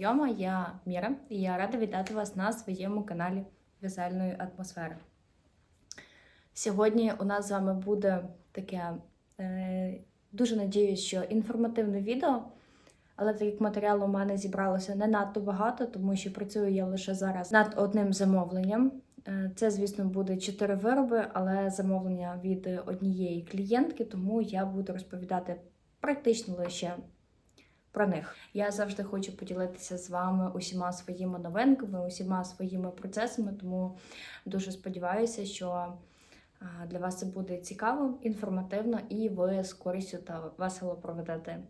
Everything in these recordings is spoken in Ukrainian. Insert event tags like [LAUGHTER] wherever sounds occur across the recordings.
Знайома, я Міра, і я рада вітати вас на своєму каналі Вязальної атмосфери. Сьогодні у нас з вами буде таке е, дуже надіюсь, що інформативне відео, але так як матеріалу у мене зібралося не надто багато, тому що працюю я лише зараз над одним замовленням. Е, Це, звісно, буде чотири вироби, але замовлення від однієї клієнтки, тому я буду розповідати практично лише про них. Я завжди хочу поділитися з вами усіма своїми новинками, усіма своїми процесами, тому дуже сподіваюся, що для вас це буде цікаво, інформативно і ви з користю та весело проведете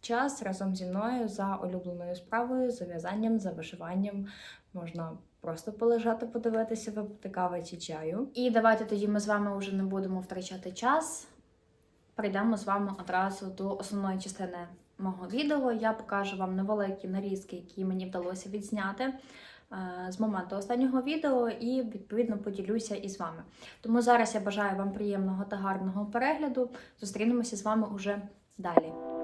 час разом зі мною за улюбленою справою, за в'язанням, за вишиванням. Можна просто полежати, подивитися, випити кави чи чаю. І давайте тоді ми з вами вже не будемо втрачати час. Перейдемо з вами одразу до основної частини мого відео. Я покажу вам невеликі нарізки, які мені вдалося відзняти е, з моменту останнього відео, і відповідно поділюся із вами. Тому зараз я бажаю вам приємного та гарного перегляду. Зустрінемося з вами уже далі.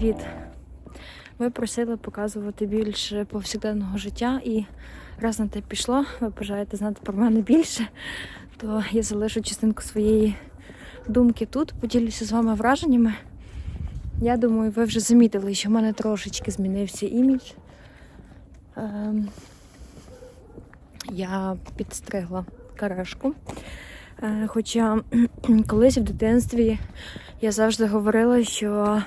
Привіт! Ви просили показувати більше повсякденного життя, і раз на те пішло, ви бажаєте знати про мене більше, то я залишу частинку своєї думки тут, поділюся з вами враженнями. Я думаю, ви вже замітили, що в мене трошечки змінився імідж. Ем, я підстригла карашку. Е, Хоча [CLEARS THROAT] колись в дитинстві я завжди говорила, що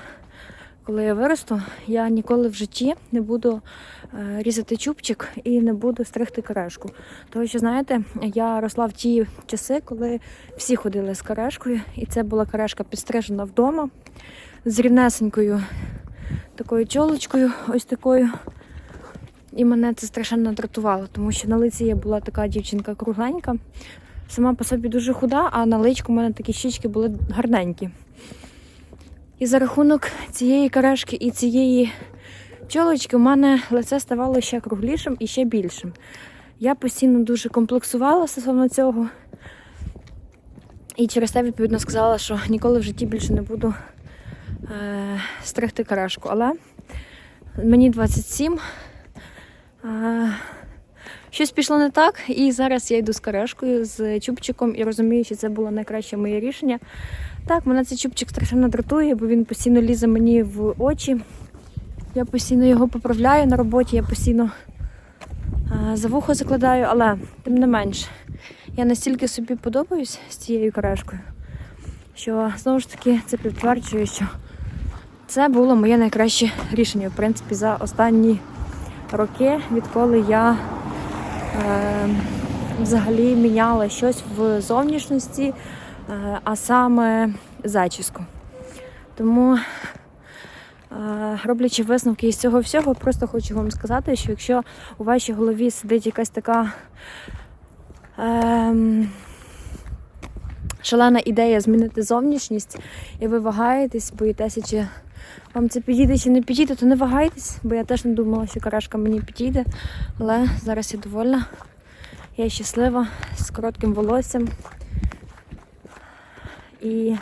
коли я виросту, я ніколи в житті не буду е, різати чубчик і не буду стригти карешку. Тому що, знаєте, я росла в ті часи, коли всі ходили з карешкою, і це була карешка підстрижена вдома з рівнесенькою такою чолочкою, ось такою. І мене це страшенно дратувало, тому що на лиці я була така дівчинка кругленька, сама по собі дуже худа, а на личку в мене такі щічки були гарненькі. І за рахунок цієї карешки і цієї чолочки у мене лице ставало ще круглішим і ще більшим. Я постійно дуже комплексувала стосовно цього. І через те, відповідно, сказала, що ніколи в житті більше не буду е, стригти карашку. Але мені 27. Е, щось пішло не так, і зараз я йду з карашкою, з чубчиком і розумію, що це було найкраще моє рішення. Так, мене цей чубчик страшенно дратує, бо він постійно лізе мені в очі. Я постійно його поправляю на роботі, я постійно за вухо закладаю, але тим не менш, я настільки собі подобаюсь з цією карешкою, що знову ж таки це підтверджує, що це було моє найкраще рішення, в принципі, за останні роки, відколи я е, взагалі міняла щось в зовнішності. Е, а саме зачіску. Тому, е, роблячи висновки із цього всього, просто хочу вам сказати, що якщо у вашій голові сидить якась така ем, шалена ідея змінити зовнішність, і ви вагаєтесь, боїтеся, чи вам це підійде чи не підійде, то не вагайтесь, бо я теж не думала, що карашка мені підійде. Але зараз я довольна. Я щаслива з коротким волоссям і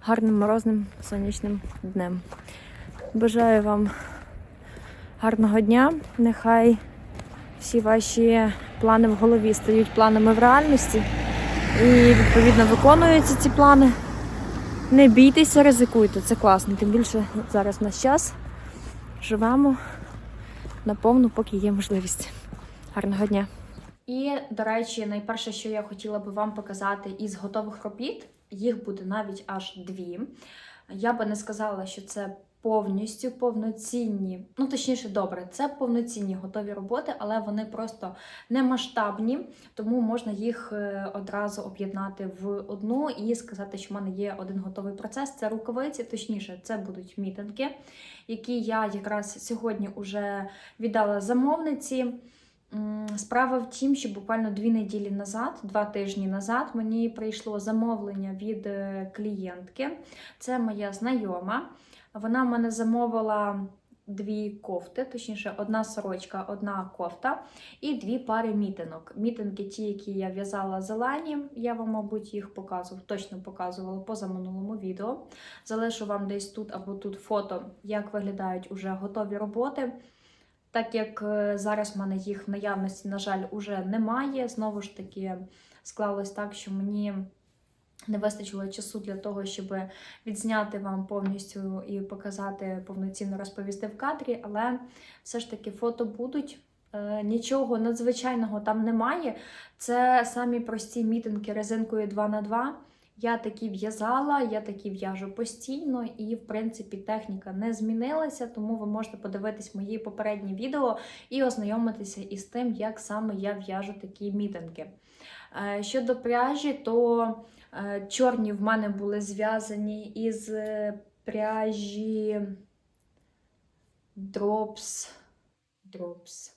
гарним морозним сонячним днем. Бажаю вам гарного дня. Нехай всі ваші плани в голові стають планами в реальності і відповідно виконуються ці плани. Не бійтеся, ризикуйте, це класно. Тим більше зараз в наш час живемо наповну, поки є можливість. Гарного дня! І, до речі, найперше, що я хотіла би вам показати із готових робіт, їх буде навіть аж дві. Я би не сказала, що це повністю повноцінні, ну точніше, добре, це повноцінні готові роботи, але вони просто не масштабні, тому можна їх е, одразу об'єднати в одну і сказати, що в мене є один готовий процес. Це рукавиці, точніше, це будуть мітинги, які я якраз сьогодні вже віддала замовниці. Справа в тім, що буквально дві неділі назад, два тижні назад, мені прийшло замовлення від е, клієнтки. Це моя знайома. Вона в мене замовила дві кофти, точніше, одна сорочка, одна кофта і дві пари мітинок. Мітинки, ті, які я в'язала зелені, я вам, мабуть, їх показувала, точно показувала позаминулому відео. Залишу вам десь тут або тут фото, як виглядають уже готові роботи. Так як е, зараз в мене їх в наявності, на жаль, уже немає. Знову ж таки, склалось так, що мені не вистачило часу для того, щоб відзняти вам повністю і показати повноцінно розповісти в кадрі, але все ж таки фото будуть. Е, Нічого надзвичайного там немає. Це самі прості мітинги резинкою 2х2. Я такі в'язала, я такі в'яжу постійно, і, в принципі, техніка не змінилася, тому ви можете подивитись мої попередні відео і ознайомитися із тим, як саме я в'яжу такі мітинги. Е, Щодо пряжі, то е, чорні в мене були зв'язані із е, пряжі Drops. Drops.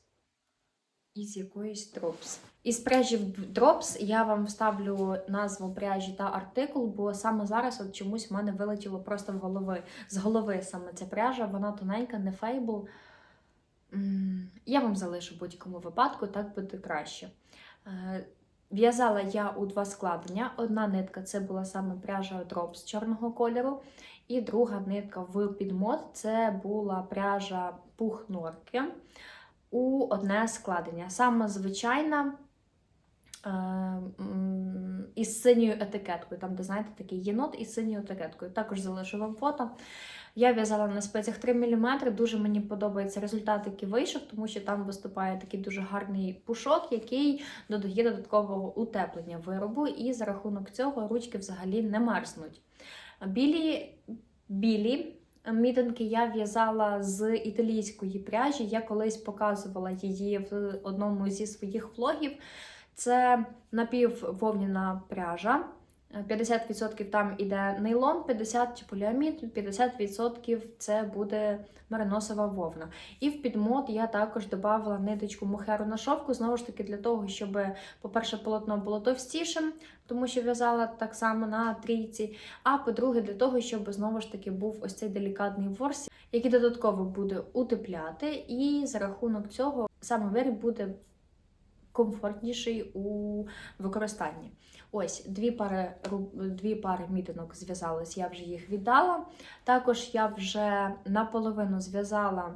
Із якоїсь Drops. Із пряжі Drops я вам вставлю назву пряжі та артикул, бо саме зараз от чомусь в мене вилетіло просто в голови, з голови саме ця пряжа, вона тоненька, не фейбл. Я вам залишу в будь-якому випадку, так буде краще. Е, В'язала я у два складення. Одна нитка це була саме пряжа Drops чорного кольору, і друга нитка в підмот це була пряжа пух норки у одне складення. Саме звичайна е, із синьою етикеткою, там, де знаєте, такий єнот із синьою етикеткою. Також залишу вам фото. Я в'язала на спецях 3 мм. Дуже мені подобається результат, який вийшов, тому що там виступає такий дуже гарний пушок, який додає додаткового утеплення виробу, і за рахунок цього ручки взагалі не мерзнуть. Білі, білі мітинки я в'язала з італійської пряжі. Я колись показувала її в одному зі своїх влогів. Це напіввовняна пряжа. 50% там іде нейлон, 50% чи поліамід, 50% це буде мериносова вовна. І в підмот я також додавала ниточку мохеру на шовку, знову ж таки, для того, щоб, по-перше, полотно було товстішим, тому що в'язала так само на трійці. А по-друге, для того, щоб знову ж таки був ось цей делікатний ворс, який додатково буде утепляти, і за рахунок цього саме виріб буде комфортніший у використанні. Ось дві пари дві пари мітинок зв'язалась, я вже їх віддала. Також я вже наполовину зв'язала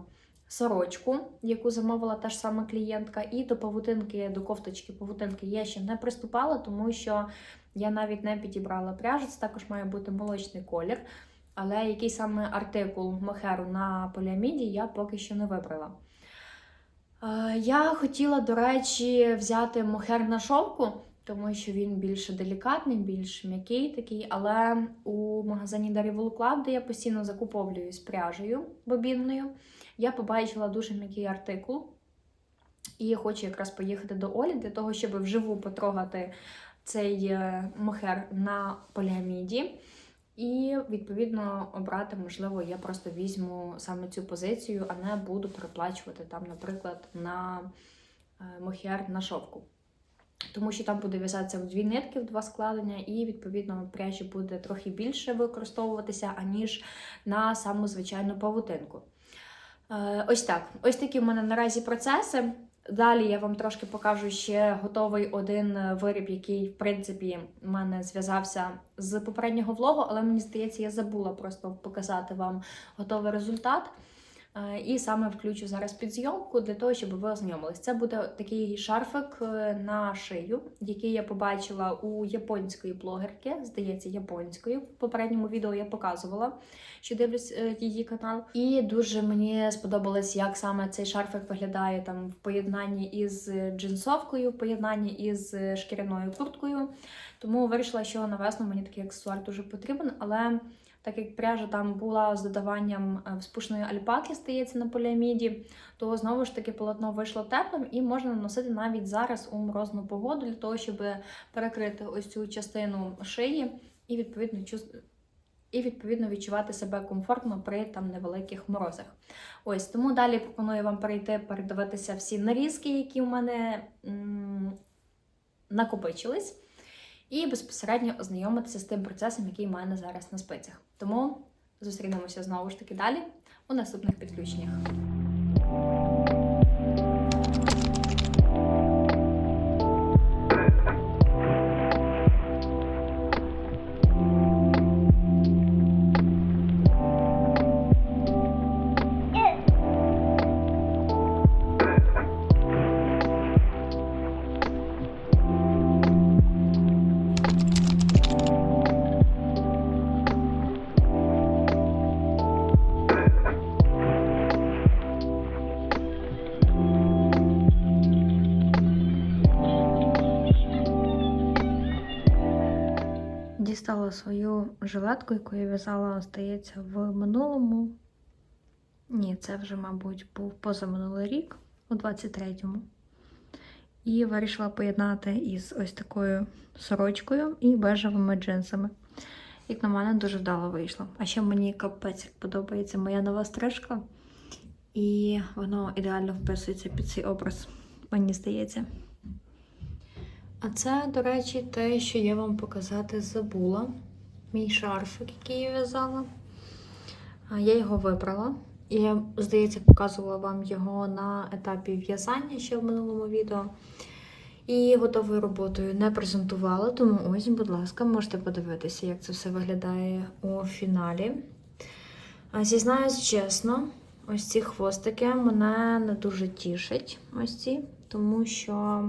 сорочку, яку замовила та ж сама клієнтка, і до павутинки, до кофточки павутинки я ще не приступала, тому що я навіть не підібрала пряжу. Це також має бути молочний колір. Але який саме артикул мохеру на поліаміді я поки що не вибрала. Е, Я хотіла, до речі, взяти мохер на шовку, тому що він більш делікатний, більш м'який такий. Але у магазині Darivol Club, де я постійно закуповлююсь пряжею бобінною, я побачила дуже м'який артикул. І хочу якраз поїхати до Олі для того, щоб вживу потрогати цей е, мохер на поліаміді. І відповідно обрати, можливо, я просто візьму саме цю позицію, а не буду переплачувати там, наприклад, на е, мохер на шовку. Тому що там буде в'язатися в дві нитки, в два складення, і відповідно пряжі буде трохи більше використовуватися, аніж на саму звичайну павутинку. Е, Ось так. Ось такі в мене наразі процеси. Далі я вам трошки покажу ще готовий один е, виріб, який, в принципі, в мене зв'язався з попереднього влогу, але мені здається, я забула просто показати вам готовий результат. Е, І саме включу зараз підзйомку для того, щоб ви ознайомились. Це буде такий шарфик е, на шию, який я побачила у японської блогерки, здається, японської. В попередньому відео я показувала, що дивлюсь е, її канал. І дуже мені сподобалось, як саме цей шарфик виглядає там в поєднанні із джинсовкою, в поєднанні із шкіряною курткою. Тому вирішила, що на весну мені такий аксесуар дуже потрібен, але. Так як пряжа там була з додаванням е, спушної альпаки, стається на поліаміді, то знову ж таки полотно вийшло теплим і можна наносити навіть зараз у морозну погоду для того, щоб перекрити ось цю частину шиї і відповідно і відповідно відчувати себе комфортно при там невеликих морозах. Ось тому далі пропоную вам перейти передивитися всі нарізки, які у мене м- накопичились і безпосередньо ознайомитися з тим процесом, який в мене зараз на спицях. Тому зустрінемося знову ж таки далі у наступних підключеннях. Дістала свою жилетку, яку я в'язала, здається, в минулому. Ні, це вже, мабуть, був позаминулий рік, у 23-му. І вирішила поєднати із ось такою сорочкою і бежевими джинсами. Як на мене, дуже вдало вийшло. А ще мені капець подобається моя нова стрижка. І воно ідеально вписується під цей образ, мені здається. А це, до речі, те, що я вам показати забула. Мій шарфик, який я в'язала. Я його вибрала. І здається, показувала вам його на етапі в'язання ще в минулому відео. І готовою роботою не презентувала, тому ось, будь ласка, можете подивитися, як це все виглядає у фіналі. Зізнаюсь чесно, ось ці хвостики мене не дуже тішать, ось ці, тому що.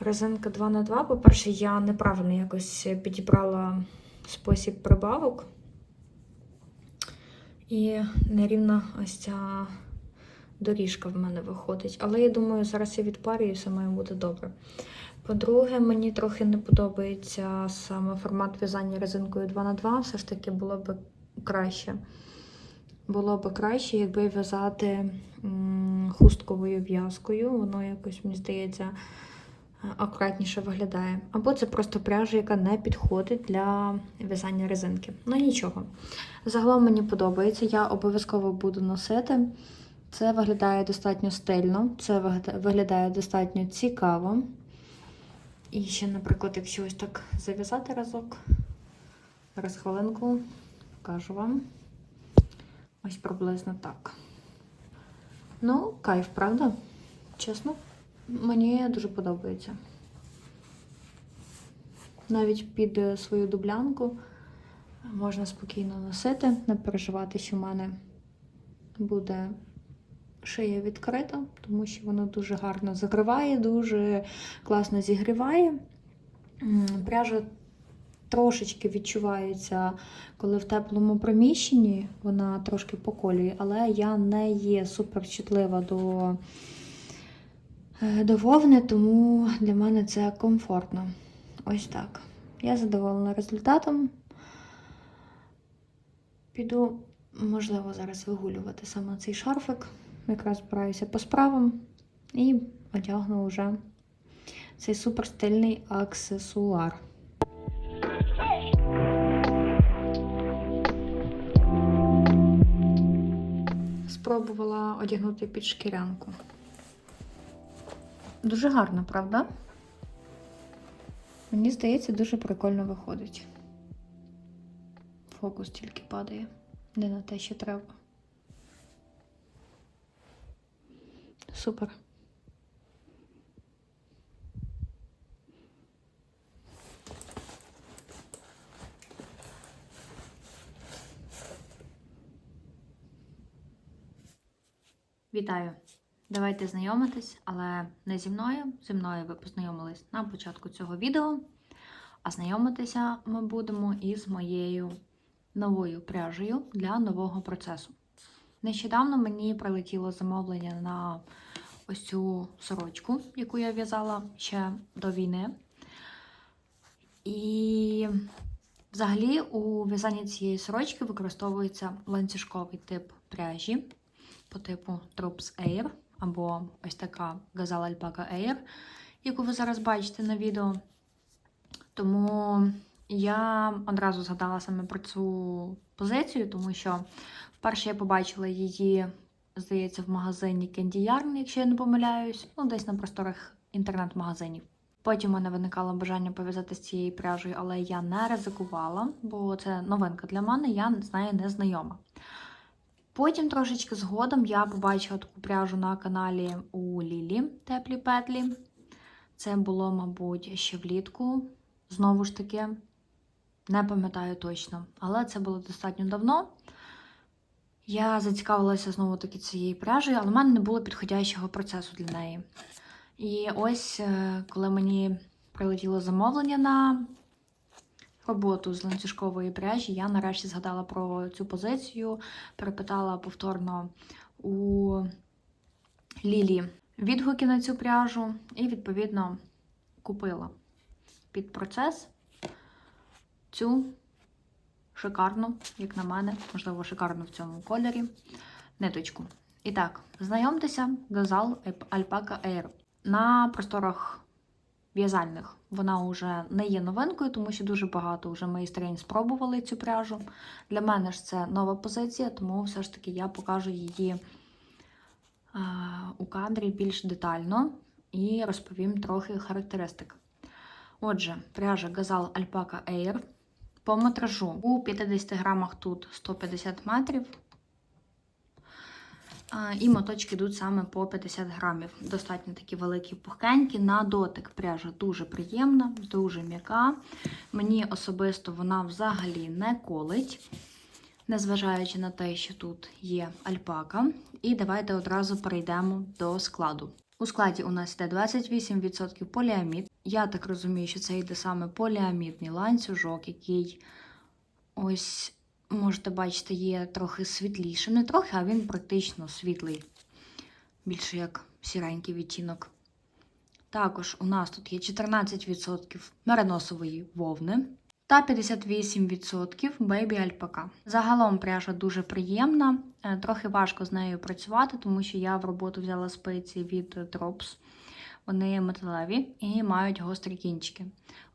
Резинка 2 на 2 По-перше, я неправильно якось підібрала спосіб прибавок. І нерівна ось ця доріжка в мене виходить. Але я думаю, зараз я відпарю і все має бути добре. По-друге, мені трохи не подобається саме формат в'язання резинкою 2 на 2 Все ж таки було б краще. Було б краще, якби в'язати хустковою в'язкою. Воно якось, мені здається, акуратніше виглядає. Або це просто пряжа, яка не підходить для в'язання резинки. Ну нічого. Загалом мені подобається, я обов'язково буду носити. Це виглядає достатньо стильно, це виглядає достатньо цікаво. І ще, наприклад, якщо ось так зав'язати разок, зараз хвилинку покажу вам. Ось приблизно так. Ну, кайф, правда? Чесно. Мені дуже подобається. Навіть під е, свою дублянку можна спокійно носити, не переживати, що в мене буде шия відкрита, тому що воно дуже гарно закриває, дуже класно зігріває. Пряжа трошечки відчувається, коли в теплому приміщенні вона трошки поколює, але я не є супер чутлива до. Е, до вовни, тому для мене це комфортно. Ось так. Я задоволена результатом. Піду, можливо, зараз вигулювати саме цей шарфик. Якраз збираюся по справам і одягну вже цей супер стильний аксесуар. Спробувала одягнути під шкірянку. Дуже гарно, правда? Мені здається, дуже прикольно виходить. Фокус тільки падає, не на те, що треба. Супер. Вітаю! Давайте знайомитись, але не зі мною. Зі мною ви познайомились на початку цього відео. А знайомитися ми будемо із моєю новою пряжею для нового процесу. Нещодавно мені прилетіло замовлення на ось цю сорочку, яку я в'язала ще до війни. І взагалі у в'язанні цієї сорочки використовується ланцюжковий тип пряжі по типу Troops Air або ось така Gazelle Alpaca Air, яку ви зараз бачите на відео. Тому я одразу згадала саме про цю позицію, тому що вперше я побачила її, здається, в магазині Candy Yarn, якщо я не помиляюсь, ну десь на просторах інтернет-магазинів. Потім у мене виникало бажання пов'язати з цією пряжею, але я не ризикувала, бо це новинка для мене, я з нею не знайома. Потім трошечки згодом я побачила таку пряжу на каналі у Лілі Теплі Петлі. Це було, мабуть, ще влітку. Знову ж таки, не пам'ятаю точно, але це було достатньо давно. Я зацікавилася знову таки цією пряжею, але в мене не було підходящого процесу для неї. І ось, е, коли мені прилетіло замовлення на роботу з ланцюжкової пряжі, я нарешті згадала про цю позицію, перепитала повторно у Лілі відгуки на цю пряжу і, відповідно, купила під процес цю шикарну, як на мене, можливо, шикарну в цьому кольорі, ниточку. І так, знайомтеся, Газал Alpaca Air. На просторах в'язальних вона вже не є новинкою, тому що дуже багато вже майстринь спробували цю пряжу. Для мене ж це нова позиція, тому все ж таки я покажу її а, у кадрі більш детально і розповім трохи характеристик. Отже, пряжа Gazal Alpaca Air по метражу у 50 грамах тут 150 метрів. І моточки йдуть саме по 50 грамів. Достатньо такі великі пухкенькі. На дотик пряжа дуже приємна, дуже м'яка. Мені особисто вона взагалі не колить, незважаючи на те, що тут є альпака. І давайте одразу перейдемо до складу. У складі у нас йде 28% поліамід. Я так розумію, що це йде саме поліамідний ланцюжок, який ось можете бачити, є трохи світлішим. Не трохи, а він практично світлий, більше як сіренький відтінок. Також у нас тут є 14% мериносової вовни та 58% бейбі альпака. Загалом пряжа дуже приємна, е, трохи важко з нею працювати, тому що я в роботу взяла спиці від Drops. Вони металеві і мають гострі кінчики.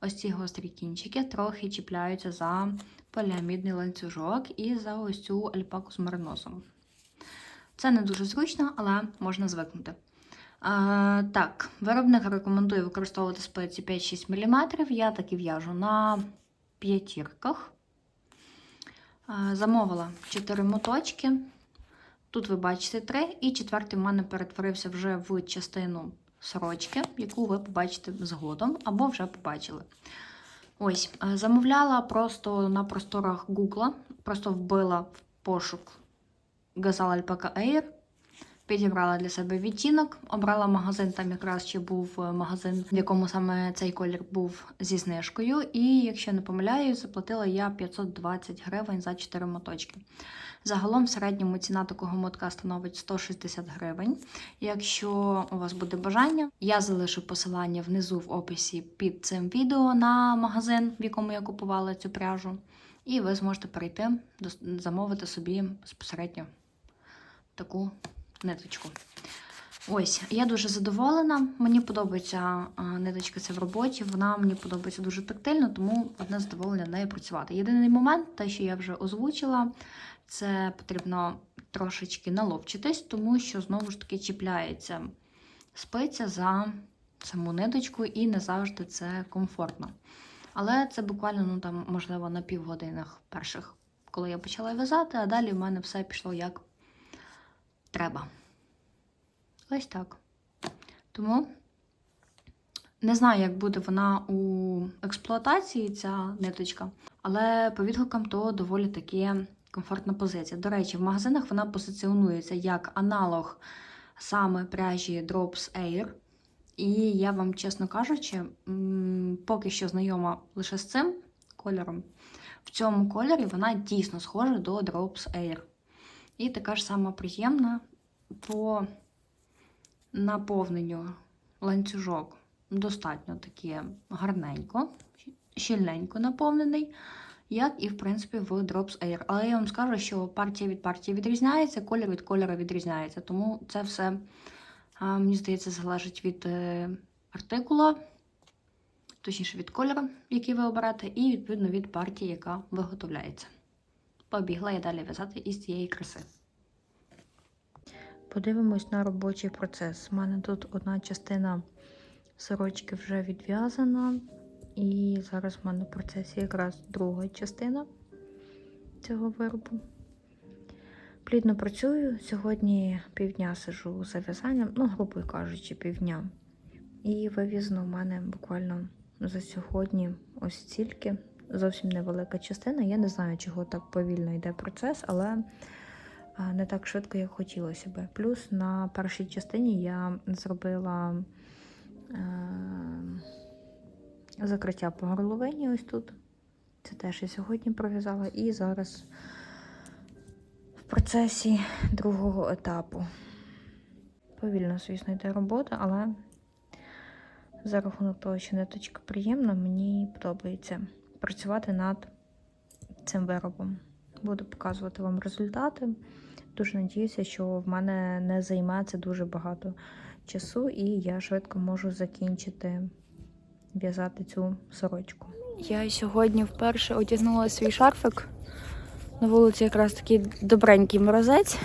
Ось ці гострі кінчики трохи чіпляються за поліамідний ланцюжок і за ось цю альпаку з мариносом. Це не дуже зручно, але можна звикнути. А, так, виробник рекомендує використовувати спиці 5-6 мм. Я так і в'яжу на п'ятірках. Замовила 4 моточки. Тут ви бачите 3, і четвертий в мене перетворився вже в частину сорочки, яку ви побачите згодом або вже побачили. Ось, е, замовляла просто на просторах Гугла, просто вбила в пошук Gazal Alpaca Air, підібрала для себе відтінок, обрала магазин, там якраз ще був е, магазин, в якому саме цей колір був зі знижкою. І, якщо не помиляюсь, заплатила я 520 гривень за 4 моточки. Загалом в середньому ціна такого мотка становить 160 гривень. Якщо у вас буде бажання, я залишу посилання внизу в описі під цим відео на магазин, в якому я купувала цю пряжу. І ви зможете перейти, замовити собі безпосередньо таку ниточку. Ось, я дуже задоволена. Мені подобається ниточка ця в роботі, вона мені подобається дуже тактильно, тому одне задоволення нею працювати. Єдиний момент, те, що я вже озвучила, це потрібно трошечки наловчитись, тому що знову ж таки чіпляється спиця за саму ниточку, і не завжди це комфортно. Але це буквально, ну там, можливо, на півгодинах перших, коли я почала в'язати, а далі в мене все пішло як треба. Ось так. Тому не знаю, як буде вона у експлуатації, ця ниточка, але по відгукам то доволі таки комфортна позиція. До речі, в магазинах вона позиціонується як аналог саме пряжі Drops Air. І я вам, чесно кажучи, поки що знайома лише з цим кольором. В цьому кольорі вона дійсно схожа до Drops Air. І така ж сама приємна по наповненню ланцюжок. Достатньо таке гарненько, щільненько наповнений, як і, в принципі, в Drops Air. Але я вам скажу, що партія від партії відрізняється, колір від кольору відрізняється. Тому це все, мені здається, залежить від е, артикула, точніше від кольору, який ви оберете, і відповідно від партії, яка виготовляється. Побігла я далі в'язати із цієї краси. Подивимось на робочий процес. У мене тут одна частина сорочки вже відв'язана, і зараз в мене в процесі якраз друга частина цього виробу. Плідно працюю. Сьогодні півдня сижу за в'язанням, ну, грубо кажучи, півдня. І вивізно в мене буквально за сьогодні ось стільки. Зовсім невелика частина. Я не знаю, чого так повільно йде процес, але не так швидко, як хотілося би. Плюс на першій частині я зробила е, закриття по горловині ось тут. Це теж я сьогодні пров'язала. І зараз в процесі другого етапу. Повільно, звісно, йде робота, але за рахунок того, що ниточка приємна, мені подобається працювати над цим виробом. Буду показувати вам результати. Дуже надіюся, що в мене не займе це дуже багато часу, і я швидко можу закінчити в'язати цю сорочку. Я сьогодні вперше одягнула свій шарфик. На вулиці якраз такий добренький морозець.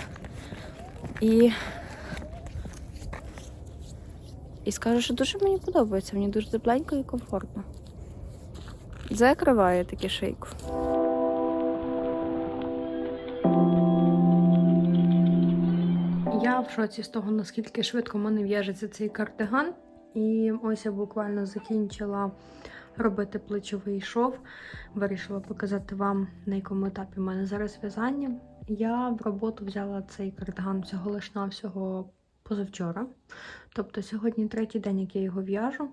І і скажу, що дуже мені подобається. Мені дуже тепленько і комфортно. Закриває таке шийку. Я в шоці з того, наскільки швидко в мене в'яжеться цей кардиган. І ось я буквально закінчила робити плечовий шов. Вирішила показати вам, на якому етапі в мене зараз в'язання. Я в роботу взяла цей кардиган всього лиш навсього позавчора. Тобто сьогодні третій день, як я його в'яжу,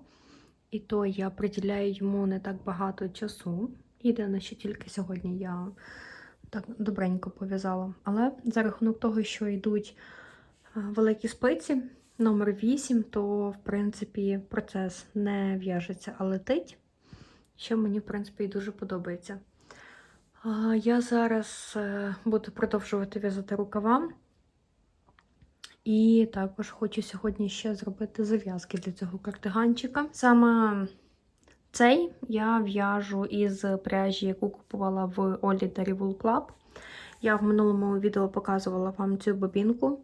і то я приділяю йому не так багато часу. Єдине, що тільки сьогодні я так добренько пов'язала. Але за рахунок того, що йдуть е, великі спиці, номер 8, то, в принципі, процес не в'яжеться, а летить. Що мені, в принципі, і дуже подобається. Я зараз е, буду продовжувати в'язати рукава. І також хочу сьогодні ще зробити зав'язки для цього картиганчика. Саме цей я в'яжу із пряжі, яку купувала в Олі Wool Club. Я в минулому відео показувала вам цю бобінку.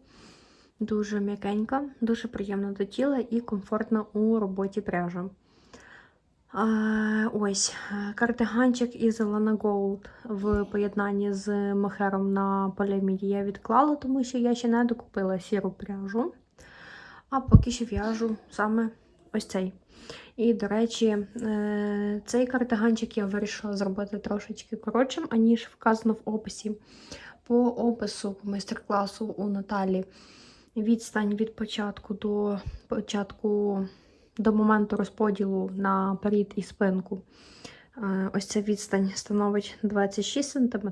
Дуже м'якенька, дуже приємна до тіла і комфортна у роботі пряжа. Ось кардиганчик із Lana Gold в поєднанні з мохером на поліаміді я відклала, тому що я ще не докупила сіру пряжу. А поки що в'яжу саме ось цей. І, до речі, е, цей кардиганчик я вирішила зробити трошечки коротшим, аніж вказано в описі. По опису майстер-класу у Наталі відстань від початку до початку до моменту розподілу на перід і спинку. Е, Ось ця відстань становить 26 см.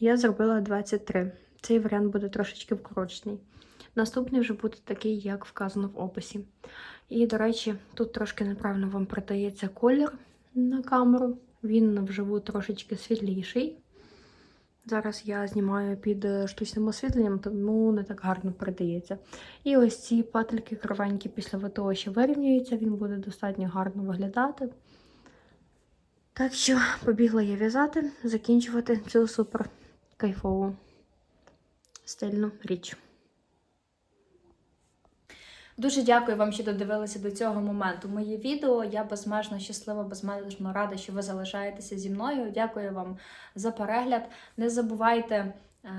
Я зробила 23 Цей варіант буде трошечки вкорочений. Наступний вже буде такий, як вказано в описі. І, до речі, тут трошки неправильно вам продається колір на камеру. Він вживу трошечки світліший. Зараз я знімаю під е, штучним освітленням, тому не так гарно передається. І ось ці пательки кривенькі після ВТО ще вирівнюються, він буде достатньо гарно виглядати. Так що побігла я в'язати, закінчувати цю супер кайфову стильну річ. Дуже дякую вам, що додивилися до цього моменту моє відео. Я безмежно щаслива, безмежно рада, що ви залишаєтеся зі мною. Дякую вам за перегляд. Не забувайте е,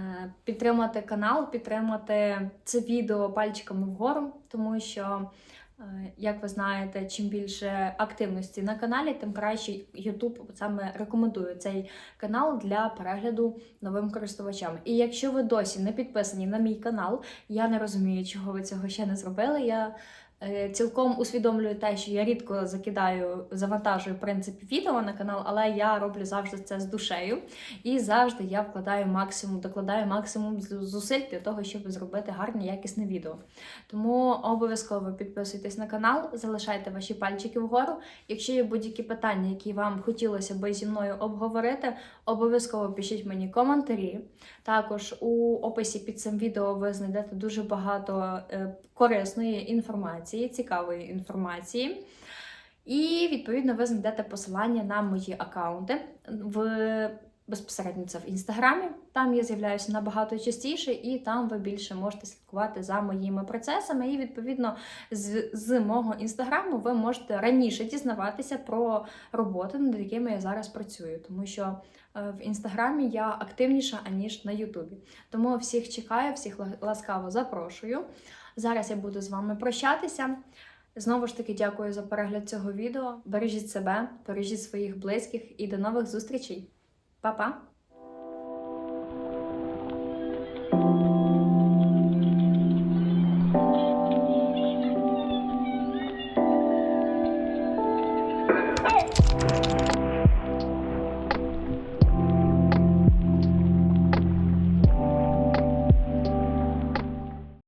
підтримати канал, підтримати це відео пальчиками вгору, тому що Як ви знаєте, чим більше активності на каналі, тим краще YouTube саме рекомендує цей канал для перегляду новим користувачам. І якщо ви досі не підписані на мій канал, я не розумію, чого ви цього ще не зробили. Я е, цілком усвідомлюю те, що я рідко закидаю, завантажую в принципі відео на канал, але я роблю завжди це з душею. І завжди я вкладаю максимум, докладаю максимум зусиль для того, щоб зробити гарне якісне відео. Тому обов'язково підписуйтесь на канал, залишайте ваші пальчики вгору. Якщо є будь-які питання, які вам хотілося би зі мною обговорити, обов'язково пишіть мені коментарі. Також у описі під цим відео ви знайдете дуже багато е, корисної інформації, цікавої інформації. І відповідно ви знайдете посилання на мої аккаунти в безпосередньо це в інстаграмі. Там я з'являюся набагато частіше, і там ви більше можете слідкувати за моїми процесами. І відповідно з, з мого інстаграму ви можете раніше дізнаватися про роботи, над якими я зараз працюю, тому що е, в інстаграмі я активніша аніж на Ютубі. Тому всіх чекаю, всіх ласкаво запрошую. Зараз я буду з вами прощатися. Знову ж таки, дякую за перегляд цього відео. Бережіть себе, бережіть своїх близьких і до нових зустрічей. Papá!